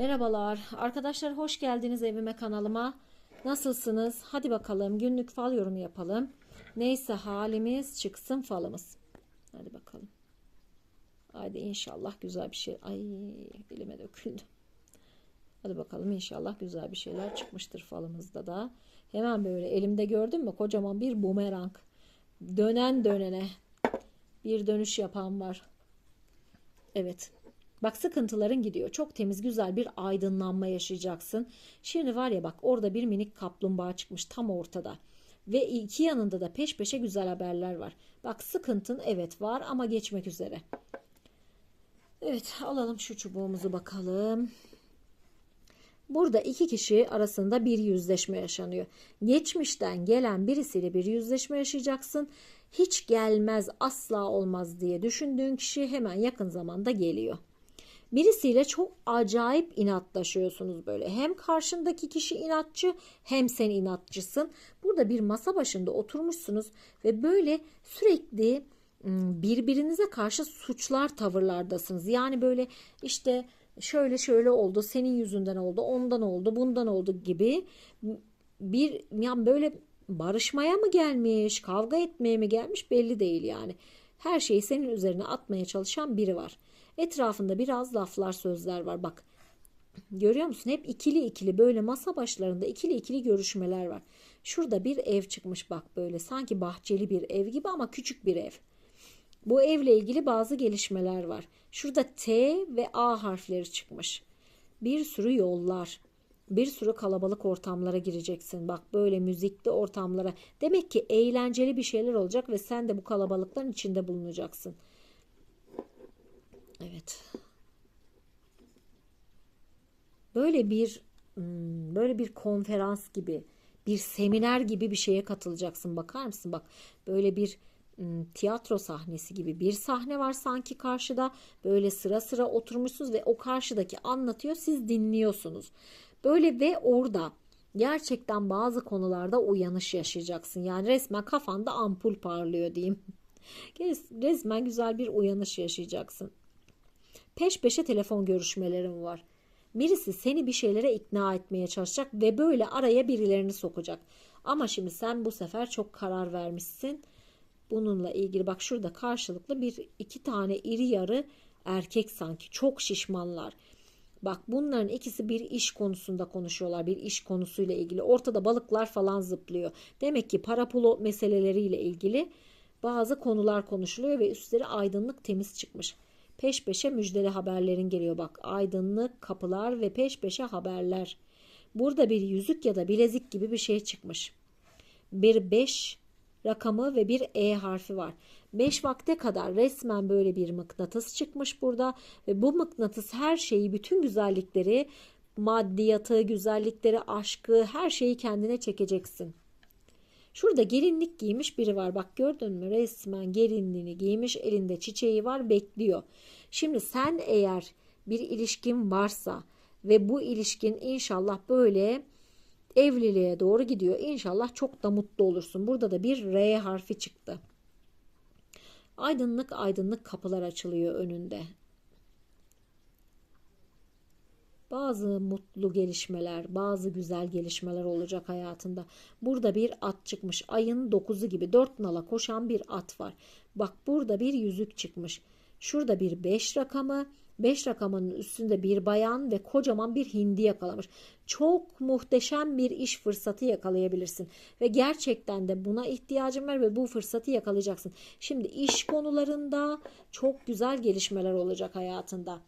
Merhabalar. Arkadaşlar hoş geldiniz evime kanalıma. Nasılsınız? Hadi bakalım günlük fal yorumu yapalım. Neyse halimiz çıksın falımız. Hadi bakalım. Haydi inşallah güzel bir şey. Ay dilime döküldü. Hadi bakalım inşallah güzel bir şeyler çıkmıştır falımızda da. Hemen böyle elimde gördün mü kocaman bir bumerang. Dönen dönene bir dönüş yapan var. Evet. Bak sıkıntıların gidiyor. Çok temiz güzel bir aydınlanma yaşayacaksın. Şimdi var ya bak orada bir minik kaplumbağa çıkmış tam ortada. Ve iki yanında da peş peşe güzel haberler var. Bak sıkıntın evet var ama geçmek üzere. Evet alalım şu çubuğumuzu bakalım. Burada iki kişi arasında bir yüzleşme yaşanıyor. Geçmişten gelen birisiyle bir yüzleşme yaşayacaksın. Hiç gelmez asla olmaz diye düşündüğün kişi hemen yakın zamanda geliyor. Birisiyle çok acayip inatlaşıyorsunuz böyle. Hem karşındaki kişi inatçı hem sen inatçısın. Burada bir masa başında oturmuşsunuz ve böyle sürekli birbirinize karşı suçlar tavırlardasınız. Yani böyle işte şöyle şöyle oldu, senin yüzünden oldu, ondan oldu, bundan oldu gibi bir yani böyle barışmaya mı gelmiş, kavga etmeye mi gelmiş belli değil yani. Her şeyi senin üzerine atmaya çalışan biri var. Etrafında biraz laflar sözler var. Bak görüyor musun? Hep ikili ikili böyle masa başlarında ikili ikili görüşmeler var. Şurada bir ev çıkmış bak böyle sanki bahçeli bir ev gibi ama küçük bir ev. Bu evle ilgili bazı gelişmeler var. Şurada T ve A harfleri çıkmış. Bir sürü yollar. Bir sürü kalabalık ortamlara gireceksin. Bak böyle müzikli ortamlara. Demek ki eğlenceli bir şeyler olacak ve sen de bu kalabalıkların içinde bulunacaksın. Evet. Böyle bir hmm, böyle bir konferans gibi, bir seminer gibi bir şeye katılacaksın. Bakar mısın? Bak böyle bir hmm, tiyatro sahnesi gibi bir sahne var sanki karşıda. Böyle sıra sıra oturmuşsunuz ve o karşıdaki anlatıyor, siz dinliyorsunuz. Böyle ve orada gerçekten bazı konularda uyanış yaşayacaksın. Yani resmen kafanda ampul parlıyor diyeyim. Resmen güzel bir uyanış yaşayacaksın. Peş peşe telefon görüşmelerim var. Birisi seni bir şeylere ikna etmeye çalışacak ve böyle araya birilerini sokacak. Ama şimdi sen bu sefer çok karar vermişsin. Bununla ilgili bak şurada karşılıklı bir iki tane iri yarı erkek sanki çok şişmanlar. Bak bunların ikisi bir iş konusunda konuşuyorlar. Bir iş konusuyla ilgili. Ortada balıklar falan zıplıyor. Demek ki para pul meseleleriyle ilgili bazı konular konuşuluyor ve üstleri aydınlık temiz çıkmış. Peş peşe müjdeli haberlerin geliyor bak. Aydınlık kapılar ve peş peşe haberler. Burada bir yüzük ya da bilezik gibi bir şey çıkmış. Bir 5 rakamı ve bir E harfi var. 5 vakte kadar resmen böyle bir mıknatıs çıkmış burada ve bu mıknatıs her şeyi, bütün güzellikleri, maddiyatı, güzellikleri, aşkı, her şeyi kendine çekeceksin. Şurada gelinlik giymiş biri var. Bak gördün mü? Resmen gelinliğini giymiş, elinde çiçeği var, bekliyor. Şimdi sen eğer bir ilişkin varsa ve bu ilişkin inşallah böyle evliliğe doğru gidiyor. İnşallah çok da mutlu olursun. Burada da bir R harfi çıktı. Aydınlık aydınlık kapılar açılıyor önünde. Bazı mutlu gelişmeler, bazı güzel gelişmeler olacak hayatında. Burada bir at çıkmış. Ayın dokuzu gibi dört nala koşan bir at var. Bak burada bir yüzük çıkmış. Şurada bir beş rakamı, beş rakamının üstünde bir bayan ve kocaman bir hindi yakalamış. Çok muhteşem bir iş fırsatı yakalayabilirsin. Ve gerçekten de buna ihtiyacın var ve bu fırsatı yakalayacaksın. Şimdi iş konularında çok güzel gelişmeler olacak hayatında.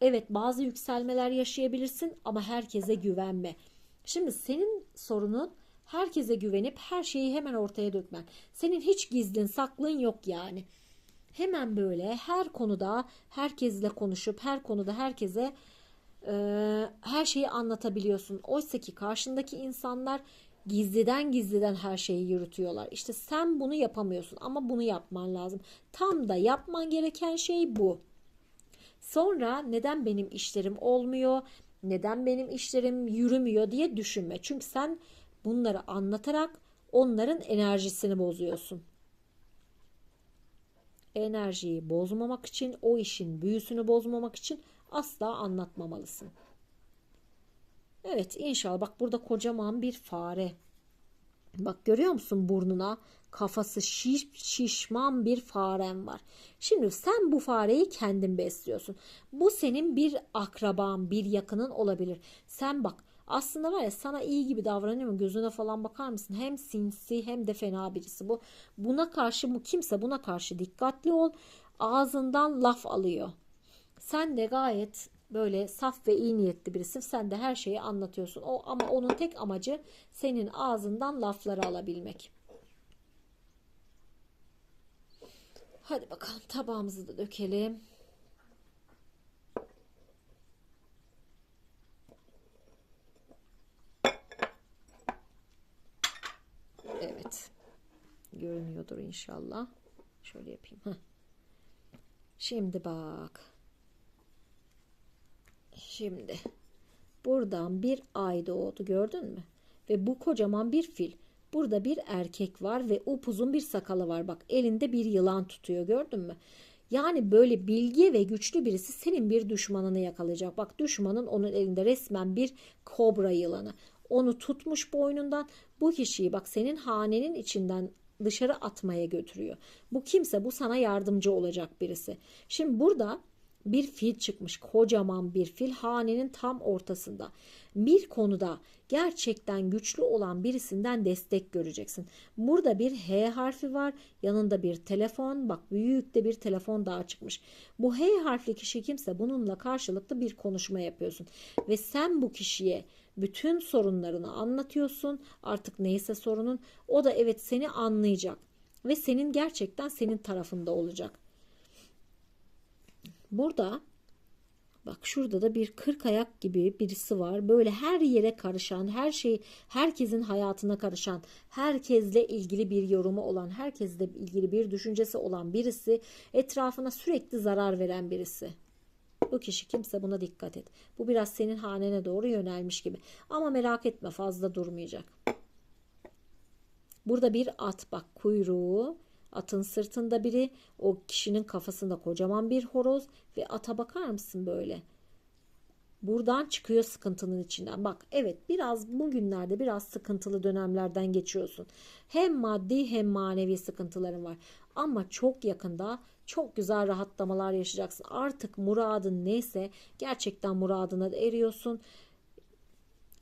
Evet bazı yükselmeler yaşayabilirsin ama herkese güvenme. Şimdi senin sorunun herkese güvenip her şeyi hemen ortaya dökmen. Senin hiç gizlin saklın yok yani. Hemen böyle her konuda herkesle konuşup her konuda herkese e, her şeyi anlatabiliyorsun. Oysa ki karşındaki insanlar gizliden gizliden her şeyi yürütüyorlar. İşte sen bunu yapamıyorsun ama bunu yapman lazım. Tam da yapman gereken şey bu. Sonra neden benim işlerim olmuyor, neden benim işlerim yürümüyor diye düşünme. Çünkü sen bunları anlatarak onların enerjisini bozuyorsun. Enerjiyi bozmamak için, o işin büyüsünü bozmamak için asla anlatmamalısın. Evet inşallah bak burada kocaman bir fare. Bak görüyor musun burnuna kafası şiş, şişman bir farem var. Şimdi sen bu fareyi kendin besliyorsun. Bu senin bir akraban, bir yakının olabilir. Sen bak aslında var ya sana iyi gibi davranıyor mu? Gözüne falan bakar mısın? Hem sinsi hem de fena birisi bu. Buna karşı bu kimse buna karşı dikkatli ol. Ağzından laf alıyor. Sen de gayet böyle saf ve iyi niyetli birisin. Sen de her şeyi anlatıyorsun. O ama onun tek amacı senin ağzından lafları alabilmek. Hadi bakalım tabağımızı da dökelim. Evet. Görünüyordur inşallah. Şöyle yapayım. Heh. Şimdi bak. Şimdi buradan bir ay doğdu gördün mü? Ve bu kocaman bir fil. Burada bir erkek var ve upuzun bir sakalı var. Bak elinde bir yılan tutuyor gördün mü? Yani böyle bilgi ve güçlü birisi senin bir düşmanını yakalayacak. Bak düşmanın onun elinde resmen bir kobra yılanı. Onu tutmuş boynundan bu kişiyi bak senin hanenin içinden dışarı atmaya götürüyor. Bu kimse bu sana yardımcı olacak birisi. Şimdi burada bir fil çıkmış. Kocaman bir fil hanenin tam ortasında. Bir konuda gerçekten güçlü olan birisinden destek göreceksin. Burada bir H harfi var. Yanında bir telefon. Bak büyük de bir telefon daha çıkmış. Bu H harfli kişi kimse bununla karşılıklı bir konuşma yapıyorsun. Ve sen bu kişiye bütün sorunlarını anlatıyorsun. Artık neyse sorunun. O da evet seni anlayacak. Ve senin gerçekten senin tarafında olacak. Burada bak şurada da bir kırk ayak gibi birisi var. Böyle her yere karışan, her şey herkesin hayatına karışan, herkesle ilgili bir yorumu olan, herkesle ilgili bir düşüncesi olan birisi, etrafına sürekli zarar veren birisi. Bu kişi kimse buna dikkat et. Bu biraz senin hanene doğru yönelmiş gibi. Ama merak etme fazla durmayacak. Burada bir at bak kuyruğu Atın sırtında biri, o kişinin kafasında kocaman bir horoz ve ata bakar mısın böyle? Buradan çıkıyor sıkıntının içinden. Bak evet biraz bugünlerde biraz sıkıntılı dönemlerden geçiyorsun. Hem maddi hem manevi sıkıntıların var. Ama çok yakında çok güzel rahatlamalar yaşayacaksın. Artık muradın neyse gerçekten muradına da eriyorsun.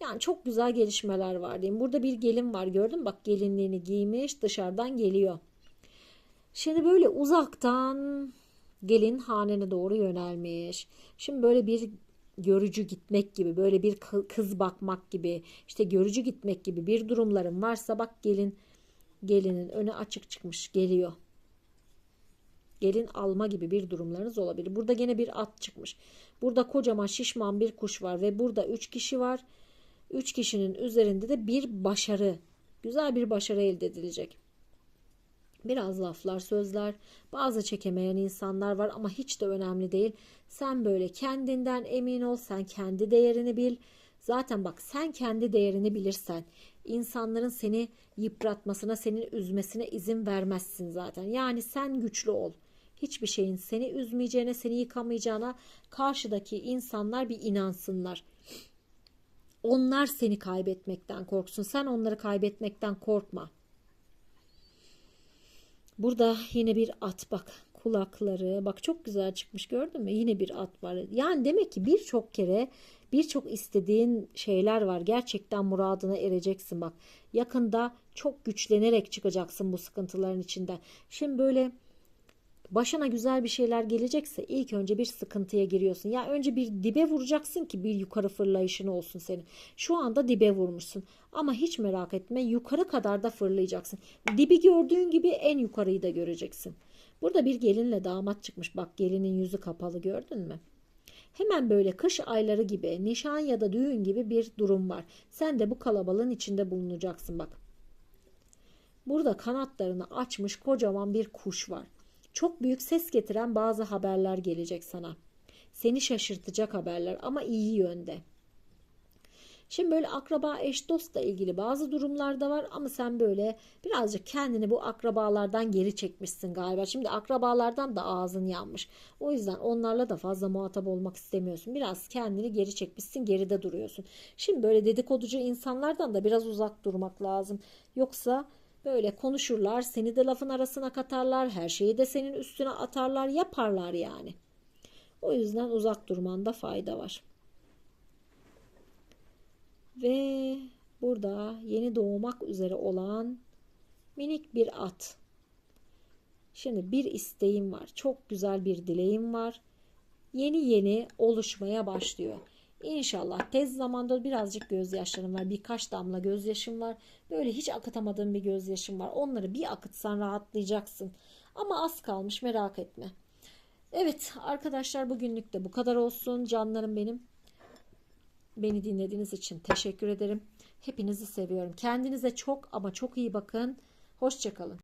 Yani çok güzel gelişmeler var diyeyim. Burada bir gelin var gördün mü? Bak gelinliğini giymiş dışarıdan geliyor. Şimdi böyle uzaktan gelin hanene doğru yönelmiş. Şimdi böyle bir görücü gitmek gibi, böyle bir kız bakmak gibi, işte görücü gitmek gibi bir durumların varsa bak gelin gelinin önü açık çıkmış geliyor. Gelin alma gibi bir durumlarınız olabilir. Burada gene bir at çıkmış. Burada kocaman şişman bir kuş var ve burada üç kişi var. Üç kişinin üzerinde de bir başarı, güzel bir başarı elde edilecek. Biraz laflar, sözler, bazı çekemeyen insanlar var ama hiç de önemli değil. Sen böyle kendinden emin ol, sen kendi değerini bil. Zaten bak sen kendi değerini bilirsen insanların seni yıpratmasına, senin üzmesine izin vermezsin zaten. Yani sen güçlü ol. Hiçbir şeyin seni üzmeyeceğine, seni yıkamayacağına karşıdaki insanlar bir inansınlar. Onlar seni kaybetmekten korksun. Sen onları kaybetmekten korkma. Burada yine bir at bak kulakları bak çok güzel çıkmış gördün mü? Yine bir at var. Yani demek ki birçok kere birçok istediğin şeyler var. Gerçekten muradına ereceksin bak. Yakında çok güçlenerek çıkacaksın bu sıkıntıların içinden. Şimdi böyle başına güzel bir şeyler gelecekse ilk önce bir sıkıntıya giriyorsun. Ya önce bir dibe vuracaksın ki bir yukarı fırlayışın olsun senin. Şu anda dibe vurmuşsun. Ama hiç merak etme yukarı kadar da fırlayacaksın. Dibi gördüğün gibi en yukarıyı da göreceksin. Burada bir gelinle damat çıkmış. Bak gelinin yüzü kapalı gördün mü? Hemen böyle kış ayları gibi nişan ya da düğün gibi bir durum var. Sen de bu kalabalığın içinde bulunacaksın bak. Burada kanatlarını açmış kocaman bir kuş var. Çok büyük ses getiren bazı haberler gelecek sana. Seni şaşırtacak haberler ama iyi yönde. Şimdi böyle akraba eş dostla ilgili bazı durumlarda var ama sen böyle birazcık kendini bu akrabalardan geri çekmişsin galiba. Şimdi akrabalardan da ağzın yanmış. O yüzden onlarla da fazla muhatap olmak istemiyorsun. Biraz kendini geri çekmişsin, geride duruyorsun. Şimdi böyle dedikoducu insanlardan da biraz uzak durmak lazım. Yoksa böyle konuşurlar, seni de lafın arasına katarlar, her şeyi de senin üstüne atarlar, yaparlar yani. O yüzden uzak durmanda fayda var. Ve burada yeni doğmak üzere olan minik bir at. Şimdi bir isteğim var. Çok güzel bir dileğim var. Yeni yeni oluşmaya başlıyor. İnşallah tez zamanda birazcık gözyaşlarım var. Birkaç damla gözyaşım var. Böyle hiç akıtamadığım bir gözyaşım var. Onları bir akıtsan rahatlayacaksın. Ama az kalmış merak etme. Evet arkadaşlar bugünlük de bu kadar olsun. Canlarım benim. Beni dinlediğiniz için teşekkür ederim. Hepinizi seviyorum. Kendinize çok ama çok iyi bakın. Hoşçakalın.